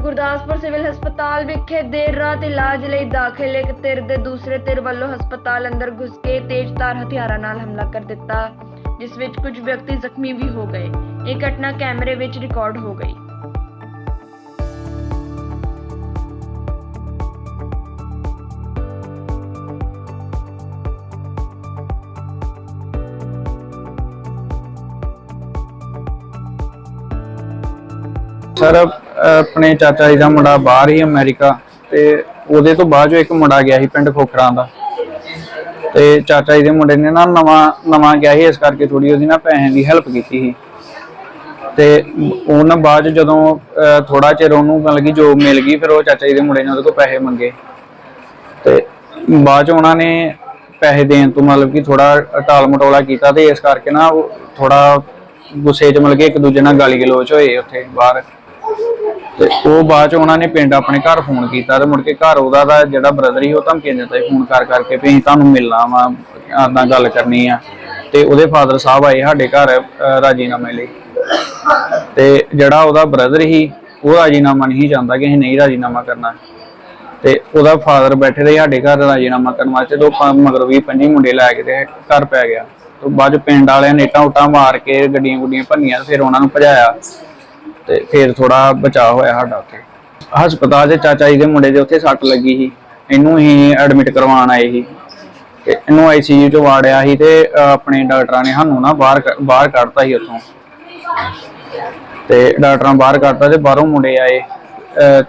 Gurdaspur civil ਹਸਪਤਾਲ ਵਿਖੇ ਦੇਰ ਰਾਤ ਇਲਾਜ ਲਈ ਦਾਖਲ ਇੱਕ ਧਿਰ ਦੇ ਦੂਸਰੇ ਧਿਰ ਵੱਲੋਂ ਹਸਪਤਾਲ ਅੰਦਰ ਘੁਸ ਕੇ ਤੇਜ਼ਧਾਰ ਹਥਿਆਰਾਂ ਨਾਲ ਹਮਲਾ ਕਰ ਦਿੱਤਾ, ਜਿਸ ਵਿੱਚ ਕੁਝ ਵਿਅਕਤੀ ਜ਼ਖਮੀ ਵੀ ਹੋ ਗਏ। ਇਹ ਘਟਨਾ ਕੈਮਰੇ ਵਿੱਚ ਰਿਕਾਰਡ ਹੋ ਗਈ। ਸਰ, ਆਪਣੇ ਚਾਚਾ ਜੀ ਦਾ ਮੁੰਡਾ ਬਾਹਰ ਹੀ ਅਮਰੀਕਾ ਤੇ ਉਹਦੇ ਤੋਂ ਬਾਅਦ ਜੋ ਇੱਕ ਮੁੰਡਾ ਗਿਆ ਸੀ ਪਿੰਡ ਖੋਖਰਾਂ ਦਾ। ਤੇ ਚਾਚਾ ਜੀ ਦੇ ਮੁੰਡੇ ਨੇ ਨਾ ਨਵਾਂ ਨਵਾਂ ਗਿਆ ਸੀ, ਇਸ ਕਰਕੇ ਥੋੜੀ ਉਹਦੀ ਨਾ ਪੈਸੇ ਦੀ ਹੈਲਪ ਕੀਤੀ ਸੀ। ਤੇ ਉਹਨਾਂ ਬਾਅਦ 'ਚ ਜਦੋਂ ਥੋੜਾ ਚਿਰ ਉਹਨੂੰ ਮਤਲਬ ਕਿ ਜੋਬ ਮਿਲ ਗਈ, ਫਿਰ ਉਹ ਚਾਚਾ ਜੀ ਦੇ ਮੁੰਡੇ ਨੇ ਉਹਦੇ ਕੋਲ ਪੈਸੇ ਮੰਗੇ। ਤੇ ਬਾਅਦ 'ਚ ਉਹਨਾਂ ਨੇ ਪੈਸੇ ਦੇਣ ਤੋਂ ਮਤਲਬ ਕਿ ਥੋੜਾ ਟਾਲ ਮਟੋਲਾ ਕੀਤਾ ਤੇ ਇਸ ਕਰਕੇ ਨਾ ਉਹ ਥੋੜਾ ਗੁੱਸੇ 'ਚ ਮਤਲਬ ਕਿ ਇੱਕ ਦੂਜੇ ਨਾਲ ਗਾਲੀ ਗਲੋਚ ਹੋਏ ਉੱਥੇ ਬਾਹਰ। ਤੇ ਉਹ ਬਾਅਦ ਚ ਉਹਨਾਂ ਨੇ ਪਿੰਡ ਆਪਣੇ ਘਰ ਫੋਨ ਕੀਤਾ ਤੇ ਮੁੜ ਕੇ ਘਰ ਉਹਦਾ ਦਾ ਜਿਹੜਾ ਬ੍ਰਦਰ ਸੀ, ਉਹ ਧਮਕੀ ਦਿੰਦਾ ਸੀ ਫੋਨ ਕਰ ਕਰਕੇ ਵੀ ਅਸੀਂ ਤੁਹਾਨੂੰ ਮਿਲਣਾ ਵਾ ਆਦਾਂ ਗੱਲ ਕਰਨੀ ਆ। ਤੇ ਉਹਦੇ ਫਾਦਰ ਸਾਹਿਬ ਆਏ ਸਾਡੇ ਘਰ ਰਾਜੀਨਾਮੇ ਲਈ। ਤੇ ਜਿਹੜਾ ਉਹਦਾ ਬ੍ਰਦਰ ਸੀ, ਉਹ ਰਾਜੀਨਾਮਾ ਨਹੀਂ ਚਾਹੁੰਦਾ ਕਿ ਅਸੀਂ ਨਹੀਂ ਰਾਜੀਨਾਮਾ ਕਰਨਾ। ਤੇ ਉਹਦਾ ਫਾਦਰ ਬੈਠੇ ਰਹੇ ਸਾਡੇ ਘਰ ਰਾਜੀਨਾਮਾ ਕਰਨ ਵਾਸਤੇ ਤੋਂ ਮਗਰ ਵੀ ਪੰਜੀ ਮੁੰਡੇ ਲੈ ਕੇ ਤੇ ਘਰ ਪੈ ਗਿਆ। ਤੋਂ ਬਾਅਦ ਚ ਪਿੰਡ ਵਾਲਿਆਂ ਨੇ ਇੱਟਾਂ ਉੱਟਾਂ ਮਾਰ ਕੇ ਗੱਡੀਆਂ ਗੁੱਡੀਆਂ ਭੰਨੀਆਂ ਫਿਰ ਉਹਨਾਂ ਨੂੰ ਭਜਾਇਆ। ਤੇ ਫਿਰ ਥੋੜਾ ਬਚਾਅ ਹੋਇਆ ਸਾਡਾ ਉੱਥੇ। ਹਸਪਤਾਲ ਦੇ ਚਾਚਾ ਜੀ ਦੇ ਮੁੰਡੇ ਦੇ ਉੱਥੇ ਸੱਟ ਲੱਗੀ ਸੀ। ਇਹਨੂੰ ਹੀ ਐਡਮਿਟ ਕਰਵਾਉਣ ਆਏ ਸੀ। ਤੇ ਇਹਨੂੰ ਆਈਸੀਯੂ ਚ ਵਾੜਿਆ ਸੀ ਤੇ ਆਪਣੇ ਡਾਕਟਰਾਂ ਨੇ ਸਾਨੂੰ ਨਾ ਬਾਹਰ ਬਾਹਰ ਕੱਢਤਾ ਸੀ ਉੱਥੋਂ। ਤੇ ਡਾਕਟਰਾਂ ਬਾਹਰ ਕੱਢਤਾ ਤੇ ਬਾਹਰੋਂ ਮੁੰਡੇ ਆਏ।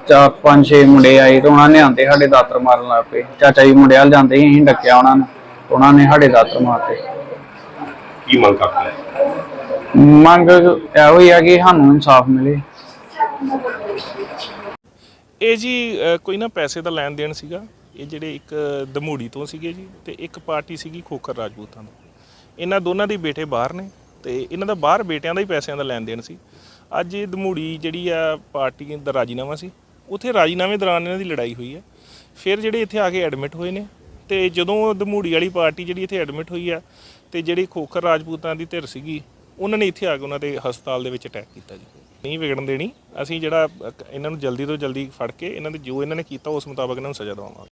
ਚਾਰ, ਪੰਜ, ਛੇ ਮੁੰਡੇ ਆਏ ਤੇ ਉਹਨਾਂ ਨੇ ਆਂਦੇ ਸਾਡੇ ਦਾਤਰ ਮਾਰਨ ਲੱਗ ਪਏ। ਚਾਚਾ ਜੀ ਮੁੰਡੇ ਵੱਲ ਜਾਂਦੇ ਸੀ, ਅਸੀਂ ਡੱਕਿਆ ਉਹਨਾਂ ਨੂੰ। ਉਹਨਾਂ ਨੇ ਸਾਡੇ ਦਾਤਰ ਮਾਰਤੇ। ਕੀ ਮੰਗ ਕਰਦੇ? ਮੰਗ ਇਹੋ ਹੀ ਆ ਕਿ ਸਾਨੂੰ ਇਨਸਾਫ ਮਿਲੇ। ਇਹ ਜੀ ਅ, ਕੋਈ ਨਾ ਪੈਸੇ ਦਾ ਲੈਣ ਦੇਣ ਸੀਗਾ। ਇਹ ਜਿਹੜੇ ਇੱਕ ਦਮੂੜੀ ਤੋਂ ਸੀਗੇ ਜੀ ਤੇ ਇੱਕ ਪਾਰਟੀ ਸੀਗੀ ਖੋਖਰ ਰਾਜਪੂਤਾਂ ਤੋਂ। ਇਹਨਾਂ ਦੋਨਾਂ ਦੇ ਬੇਟੇ ਬਾਹਰ ਨੇ ਤੇ ਇਹਨਾਂ ਦਾ ਬਾਹਰ ਬੇਟਿਆਂ ਦਾ ਹੀ ਪੈਸਿਆਂ ਦਾ ਲੈਣ ਦੇਣ ਸੀ। ਅੱਜ ਇਹ ਦਮੂੜੀ ਜਿਹੜੀ ਆ ਪਾਰਟੀ ਦਾ ਰਾਜੀਨਾਮਾ ਸੀ ਉੱਥੇ ਰਾਜੀਨਾਮੇ ਦੌਰਾਨ ਇਹਨਾਂ ਦੀ ਲੜਾਈ ਹੋਈ ਹੈ ਫਿਰ ਜਿਹੜੇ ਇੱਥੇ ਆ ਕੇ ਐਡਮਿਟ ਹੋਏ ਨੇ ਤੇ ਜਦੋਂ ਦਮੂੜੀ ਵਾਲੀ ਪਾਰਟੀ ਜਿਹੜੀ ਇੱਥੇ ਐਡਮਿਟ ਹੋਈ ਆ ਤੇ ਜਿਹੜੀ ਖੋਖਰ ਰਾਜਪੂਤਾਂ ਦੀ ਧਿਰ ਸੀਗੀ ਉਹਨਾਂ ਨੇ ਇੱਥੇ ਆ ਕੇ ਉਹਨਾਂ ਦੇ ਹਸਪਤਾਲ ਦੇ ਵਿੱਚ ਅਟੈਕ ਕੀਤਾ ਜੀ। ਨਹੀਂ ਵਿਗੜਨ ਦੇਣੀ। ਅਸੀਂ ਜਿਹੜਾ ਇਹਨਾਂ ਨੂੰ ਜਲਦੀ ਤੋਂ ਜਲਦੀ ਫੜ ਕੇ, ਇਹਨਾਂ ਦੇ ਜੋ ਇਹਨਾਂ ਨੇ ਕੀਤਾ, ਉਸ ਮੁਤਾਬਕ ਇਹਨਾਂ ਨੂੰ ਸਜ਼ਾ ਦਵਾਵਾਂਗੇ।